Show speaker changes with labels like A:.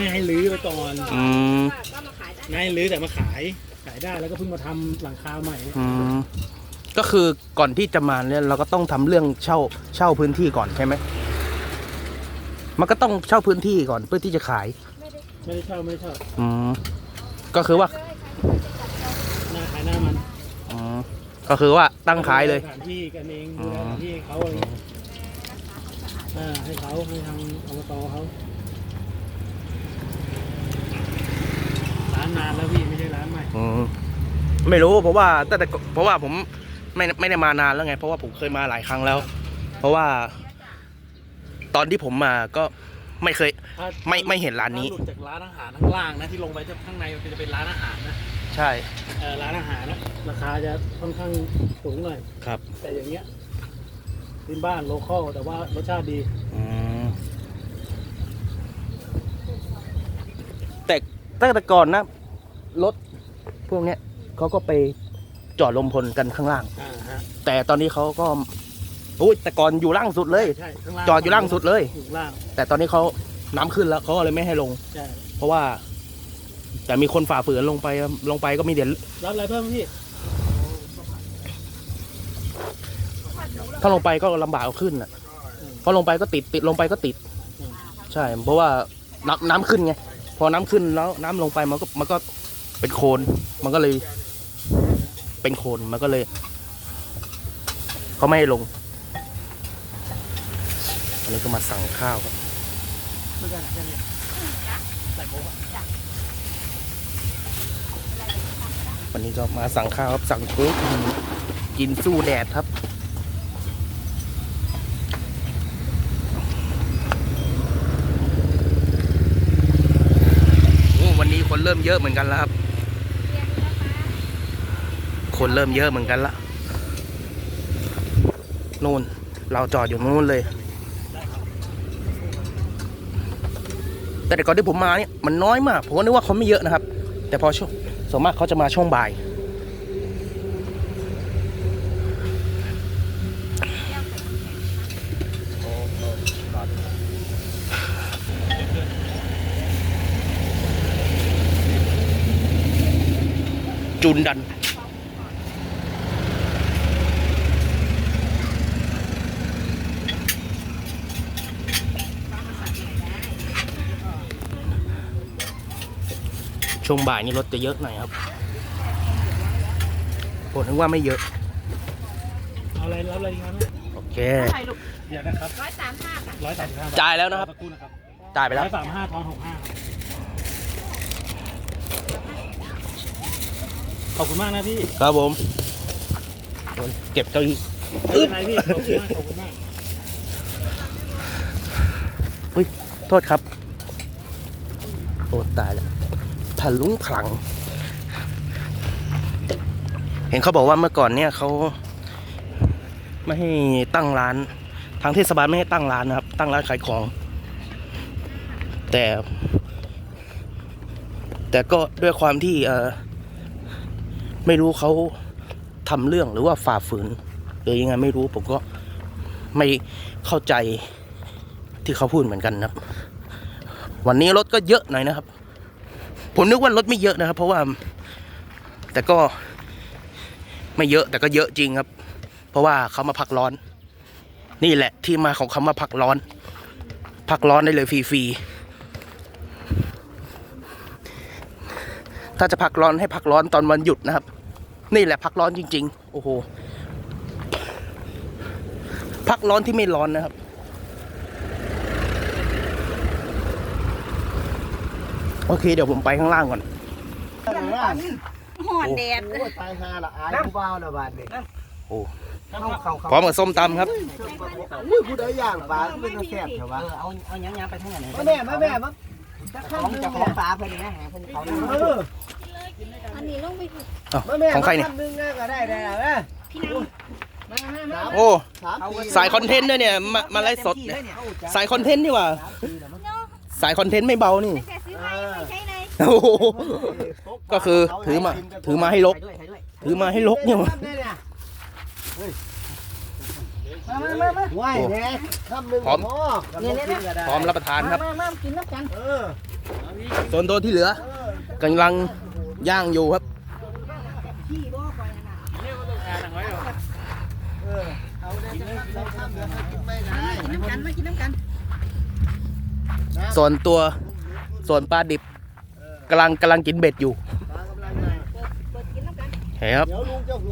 A: ไม่ให้รื้อไปก่อน
B: อืม
C: ก็มาขายได้
A: ไม่ให้รื้อแต่มาขาย ขายได้แล้วก็เพิ่งมาทำหลังคาใหม่
B: อืมก็คือก่อนที่จะมาเนี่ยเราก็ต้องทำเรื่องเช่าเช่าพื้นที่ก่อนใช่ไหมมันก็ต้องเช่าพื้นที่ก่อนเพื่อที่จะขาย
A: ไม่ได้เช่าไม่ได้เช่า
B: อืมก็คือว่า
A: หน้าขายหน้ามัน
B: อืมก็คือว่าตั้งขายเลย
A: สถานที่กันเอง
B: อ๋
A: ดู
B: อ
A: แลสถานที่ให้เขาอะไรเงี้ยอ่าให้เขาให้ทางอบตเขาานนานแล้วพี่ไม่ใช่ร้านใหม่
B: อืมไม่รู้เพราะว่าแต่แต่เพราะว่าผมไม่ไม่ได้มานานแล้วไง เพราะว่าผมเคยมาหลายครั้งแล้ว เพราะว่า ตอนที่ผมมาก็ไม่เคย
A: ถ้า
B: ไม่ไม่เห็นร้านนี้
A: ถ้หลุดจากร้านอาหารข้างล่างนะที่ลงไปจะข้างในมันจะเป็นร้านอาหารนะ
B: ใช่
A: เออร้านอาหารนะราคาจะค่อนข้างสูงหน่อย
B: ครับ
A: แต่อย่างเงี้ยพื้นบ้านโลคอลแต่ว่ารสชาติดี
B: อืมแต่ตั้งแต่ก่อนนะ รถพวกเนี้ยเขาก็ไปจอดลมพลกันข้างล่าง
A: อ่าฮะ
B: แต่ตอนนี้เขาก็อุ้ยแต่ก่อนอยู่ล่างสุดเลย
A: ใช่ข้างล่าง
B: จอดอยู่ล่างสุดเลย
A: อยู่ล่าง
B: แต่ตอนนี้เขาน้ำขึ้นแล้วเขาก็เลยไม่ให้ลง
A: ใช่
B: เพราะว่า แต่มีคนฝ่าฝืนลงไปลงไปก็มีเดี๋ยว
A: รับอะไรเพิ่มพี่
B: ถ้าลงไปก็ลำบากเอาขึ้นอะเพราะลงไปก็ติดติดลงไปก็ติด ใช่ เพราะว่าน้ำน้ำขึ้นไงพอน้ำขึ้นแล้วน้ำลงไปมันก็มันก็ เป็นโคลนมันก็เลย เป็นโคลนมันก็เลยเขาไม่ให้ลง อันนี้ก็มาสั่งข้าวครับวันนี้ก็มาสั่งข้าวครับ สั่งโค้กกินสู้แดดครับโอ้วันนี้คนเริ่มเยอะเหมือนกันแล้วครับ คนเริ่มเยอะเหมือนกันละนู่น เราจอดอยู่นู่นเลยแต่แต่ก่อนที่ผมมาเนี่ยมันน้อยมาก ผมก็นึกว่าเขาไม่เยอะนะครับ แต่พอช่วงส่วนมากเขาจะมาช่วงบ่ายจุนดัน ช่วงบ่ายนี่รถจะเยอะหน่อยครับผมนึกว่าไม่เยอะ
A: เอาอะไรรับอะไรดีครับ
B: โอเค
C: ใช่ลูก
A: เดี๋ยวนะครับ
C: ร้อยสามห้าค่ะ
A: ร้อยสามสิบห้า
B: จ่ายแล้วนะครับ
A: สักครู่นะครับ
B: จ่ายไปแล้ว
A: ร้อยสามห้าทอนหกห้าขอบคุณมากนะพี่
B: ครับผม เก็บเก้าอี้
A: ไม่เป็นไรพี่ขอบคุณมากขอบคุณมาก
B: โทษครับ โอ้ตายแล้ว ทะลุงพลัง เห็นเขาบอกว่าเมื่อก่อนเนี่ยเขาไม่ให้ตั้งร้าน ทางเทศบาลไม่ให้ตั้งร้านนะครับ ตั้งร้านขายของ แต่ แต่ก็ด้วยความที่เออไม่รู้เขาทำเรื่องหรือว่าฝ่าฝืนหรือยังไงไม่รู้ผมก็ไม่เข้าใจที่เขาพูดเหมือนกันนะครับ วันนี้รถก็เยอะหน่อยนะครับ ผมนึกว่ารถไม่เยอะนะครับ เพราะว่า แต่ก็ไม่เยอะแต่ก็เยอะจริงครับ เพราะว่าเขามาพักร้อน นี่แหละที่มาของคำว่าพักร้อน พักร้อนได้เลยฟรีๆถ้าจะพักร้อนให้พักร้อนตอนวันหยุดนะครับ นี่แหละพักร้อนจริง ๆ โอ้โหพักร้อนที่ไม่ร้อนนะครับ โอเคเดี๋ยวผมไปข้างล่างก่อน
C: ห่อนแดด
D: โอ้ยตายห่าละอายผู้บ่าวละบาดนี่
B: โอ้
D: เข้าเข้าเข้า
B: พร้อมกับส้มตำครับ
D: อุ้ยผู้ใดย่างปลาเป็นแซ่บเถอะวะ
E: เอาเอายังยังไปทางไหน
D: มาแม่มาแม่มาจะ
E: ข
D: ข้า
E: อ
D: ม
E: ง
D: นึง
E: เจ้าของฟ้าเพิ่นนะหาเพิ่นเขา
D: เออ
C: อันนี้ลงไปถูก
B: อ้าว
D: มาแม่
B: ของใครเนี่ย
D: มานึงนะก็ได้ได้ละแม่
C: พี่น้ำมามามา
B: โอ้
D: สามปี
B: สายคอนเทนต์ด้วยเนี่ยมามาไลฟ์สดเนี่ยสายคอนเทนต์นี่หว่าสายคอนเทนต์ไม่เบานี่ โอ้โห ก็คือถือมาถือมาให้ลก
E: ด้วยด้วย
B: ถือมาให้ลกเนี่ยว่ะ
E: มามามามา
D: ไหวแน่คำนึง
B: พร้อม
D: พอกับน้องกินก็ได้
B: พร้อมรับประทานครับ
E: มามากินน้ำกัน
D: เออเอา
B: ส่วนตัวที่เหลือกำลังย่างอยู่ครับ
C: พี่บ่คอยนั่นน่ะ
D: เออเอาได้จะเราทำเดี๋ยวให้กินไม่ได้
C: กินน้ำกันมากินน้ำกัน
B: ส่วนตัวส่วนปลาดิบ กำลังกำลังกินเบ็ดอยู่
D: ปลากำลังมา
C: เปิดเปิดกินน้ำกัน
B: เห็นครับ
D: เดี๋ยวลุงจะหัว